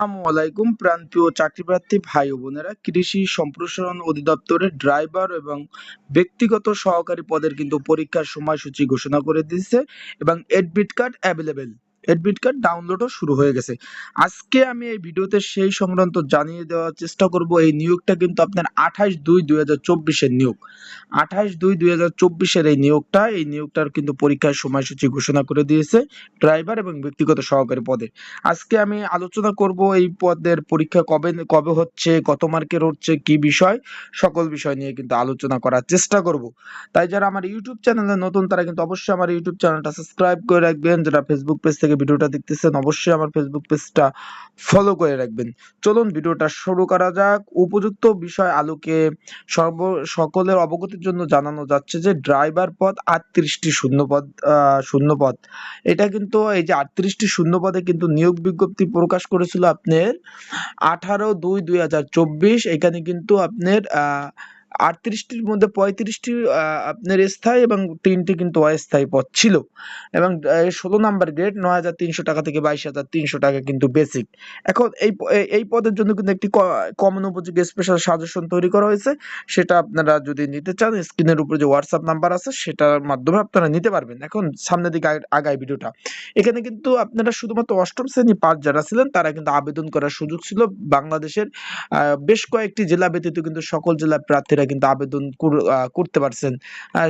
আসসালামু আলাইকুম, প্রান্তীয় চাকরিপ্রার্থী ভাই বোনেরা। কৃষি সম্প্রসারণ অধিদপ্তরের ড্রাইভার এবং ব্যক্তিগত সহকারী পদের কিন্তু পরীক্ষার সময়সূচি ঘোষণা করে দিয়েছে এবং admit card available admit card ডাউনলোডও শুরু হয়ে গেছে। আজকে আমি এই ভিডিওতে সেই সংক্রান্ত জানিয়ে দেওয়ার চেষ্টা করব। এই নিয়োগটা কিন্তু আপনার আঠাশ দুই দুই হাজার চব্বিশের নিয়োগ। আঠাশ দুই দুই হাজার চব্বিশের এই নিয়োগটা, এই নিয়োগটার কিন্তু পরীক্ষার সময়সূচি ঘোষণা করে দিয়েছে ড্রাইভার এবং ব্যক্তিগত সহকারী পদে। আজকে আমি আলোচনা করব এই পদের পরীক্ষা কবে কবে হচ্ছে, কত মার্কের হচ্ছে, কি বিষয়, সকল বিষয় নিয়ে কিন্তু আলোচনা করার চেষ্টা করব। তাই যারা আমার ইউটিউব চ্যানেলে নতুন, তারা কিন্তু অবশ্যই আমার ইউটিউব চ্যানেলটা সাবস্ক্রাইব করে রাখবেন। যারা ফেসবুক পেজ থেকে ভিডিওটা দেখতেছেন অবশ্যই আমার ফেসবুক পেজটা ফলো করে রাখবেন। চলুন ভিডিওটা শুরু করা যাক। উপযুক্ত বিষয় আলোকে সর্ব সকলের অবগতির জন্য জানানো যাচ্ছে যে ড্রাইভার পদ আটত্রিশটি শূন্য পদ আহ, শূন্য পদ এটা কিন্তু এই যে আটত্রিশটি শূন্য পদে কিন্তু নিয়োগ বিজ্ঞপ্তি প্রকাশ করেছিল আপনার আঠারো দুই দুই হাজার চব্বিশ। এখানে কিন্তু আপনার আটত্রিশটির মধ্যে পঁয়ত্রিশটি আপনার স্থায়ী এবং তিনটি কিন্তু অস্থায়ী পদ ছিল। এবং ষোলো নাম্বার গ্রেড নয় হাজার তিনশো টাকা থেকে বাইশ হাজার তিনশো টাকা কিন্তু বেসিক এখন এই এই- পদের জন্য কিন্তু একটি কমন উপযোগী স্পেশাল সাজেশন তৈরি করা হয়েছে। সেটা আপনারা যদি নিতে চান স্ক্রিনের উপরে যে হোয়াটসঅ্যাপ নাম্বার আছে, সেটার মাধ্যমে আপনারা নিতে পারবেন। এখন সামনের দিকে আগ- আগায় ভিডিওটা। এখানে কিন্তু আপনারা শুধুমাত্র অষ্টম শ্রেণি পাস যারা ছিলেন, তারা কিন্তু আবেদন করার সুযোগ ছিল। বাংলাদেশের বেশ কয়েকটি জেলা ব্যতীত কিন্তু সকল জেলার প্রার্থীরা কিন্তু আবেদন করতে পারছেন।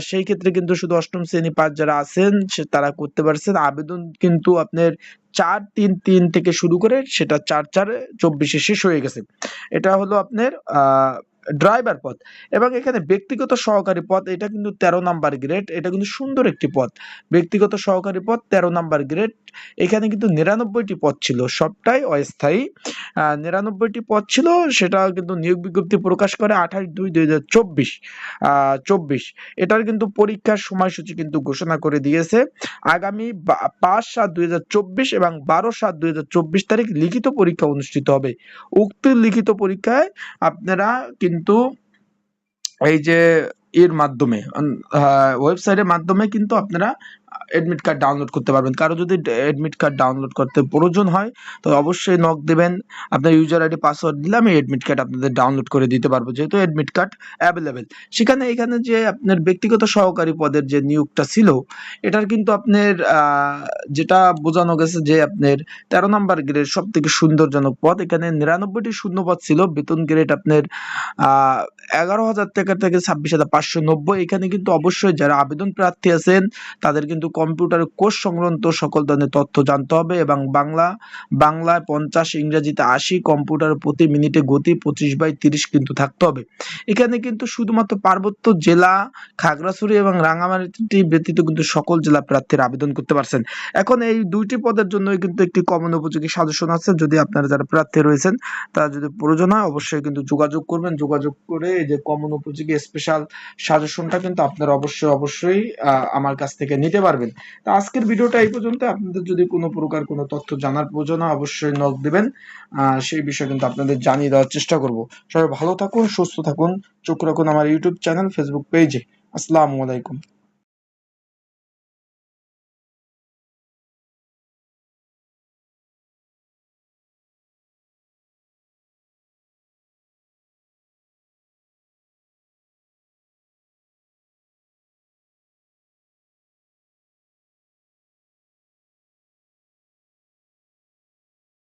সেই ক্ষেত্রে কিন্তু শুধু অষ্টম শ্রেণি পাস যারা আছেন তারা করতে পারছেন। আবেদন কিন্তু আপনার চার তিন তিন থেকে শুরু করে সেটা চার চার চব্বিশে শেষ হয়ে গেছে। এটা হলো আপনার, আহ ড্রাইভার পদ এবং এখানে ব্যক্তিগত সহকারী পদ এটা কিন্তু তেরো নাম্বার গ্রেড এটা কিন্তু সুন্দর একটি পদ ব্যক্তিগত সহকারী পদ তেরো নাম্বার গ্রেড এখানে কিন্তু নিরানব্বইটি পদ ছিল, সবটাই অস্থায়ী। নিরানব্বইটি পদ ছিল, সেটা কিন্তু নিয়োগ বিজ্ঞপ্তি প্রকাশ করে আঠাশ দুই দুই হাজার চব্বিশ। চব্বিশ। এটার কিন্তু পরীক্ষার সময়সূচি কিন্তু ঘোষণা করে দিয়েছে। আগামী পাঁচ সাত দুই হাজার চব্বিশ এবং বারো সাত দুই হাজার চব্বিশ তারিখ লিখিত পরীক্ষা অনুষ্ঠিত হবে। উক্ত লিখিত পরীক্ষায় আপনারা কিন্তু এই যে এর মাধ্যমে ওয়েবসাইটের মাধ্যমে কিন্তু আপনারা এডমিট কার্ড ডাউনলোড করতে পারবেন। কারও যদি এডমিট কার্ড ডাউনলোড করতে প্রয়োজন হয়, তো অবশ্যই নক দেবেন। আপনার ইউজার আইডি পাসওয়ার্ড দিলে আমি এডমিট কার্ড আপনাদের ডাউনলোড করে দিতে পারব, যেহেতু এডমিট কার্ড অ্যাভেলেবেল সেখানে, এখানে যে আপনার ব্যক্তিগত সহকারী পদের যে নিয়োগটা ছিল, এটার কিন্তু আপনার যেটা বোঝানো গেছে যে আপনার তেরো নম্বর গ্রেড সব থেকে সুন্দরজনক পদ, এখানে নিরানব্বইটি শূন্য পদ ছিল। বেতন গ্রেড আপনার এগারো হাজার টাকা থেকে ছাব্বিশ হাজার পাঁচশো নব্বই, এখানে কিন্তু অবশ্যই যারা আবেদন প্রার্থী আছেন, তাদের কিন্তু কম্পিউটার কোর্স সংক্রান্ত সকল ধরনের তথ্য জানতে হবে এবং বাংলা, বাংলায় পঞ্চাশ, ইংরেজিতে আশি, কম্পিউটার প্রতি মিনিটে গতি পঁচিশ বাই তিরিশ কিন্তু থাকতে হবে। এখানে কিন্তু শুধুমাত্র পার্বত্য জেলা, খাগড়াছড়ি এবং রাঙামাটি ব্যতীত কিন্তু সকল জেলা প্রার্থীরা আবেদন করতে পারছেন। এখন এই দুইটি পদের জন্যই কিন্তু একটি কমন উপযোগী সাজেশন আছে। যদি আপনারা যারা প্রার্থী রয়েছেন, তারা যদি প্রয়োজন হয়, অবশ্যই কিন্তু যোগাযোগ করবেন। যোগাযোগ করে এই যে কমন উপযোগী স্পেশাল সাজেশনটা কিন্তু আপনারা অবশ্যই অবশ্যই আমার কাছ থেকে নিতে পারবেন। তো আজকের ভিডিওটা এই পর্যন্ত। আপনাদের যদি কোনো প্রকার কোনো তথ্য জানার প্রয়োজন অবশ্যই নক দিবেন। সেই বিষয়ে কিন্তু আপনাদের জানিয়ে দেওয়ার চেষ্টা করব। সবাই ভালো থাকুন, সুস্থ থাকুন। চোখ রাখুন আমার ইউটিউব চ্যানেল ফেসবুক পেজে আসসালামু আলাইকুম।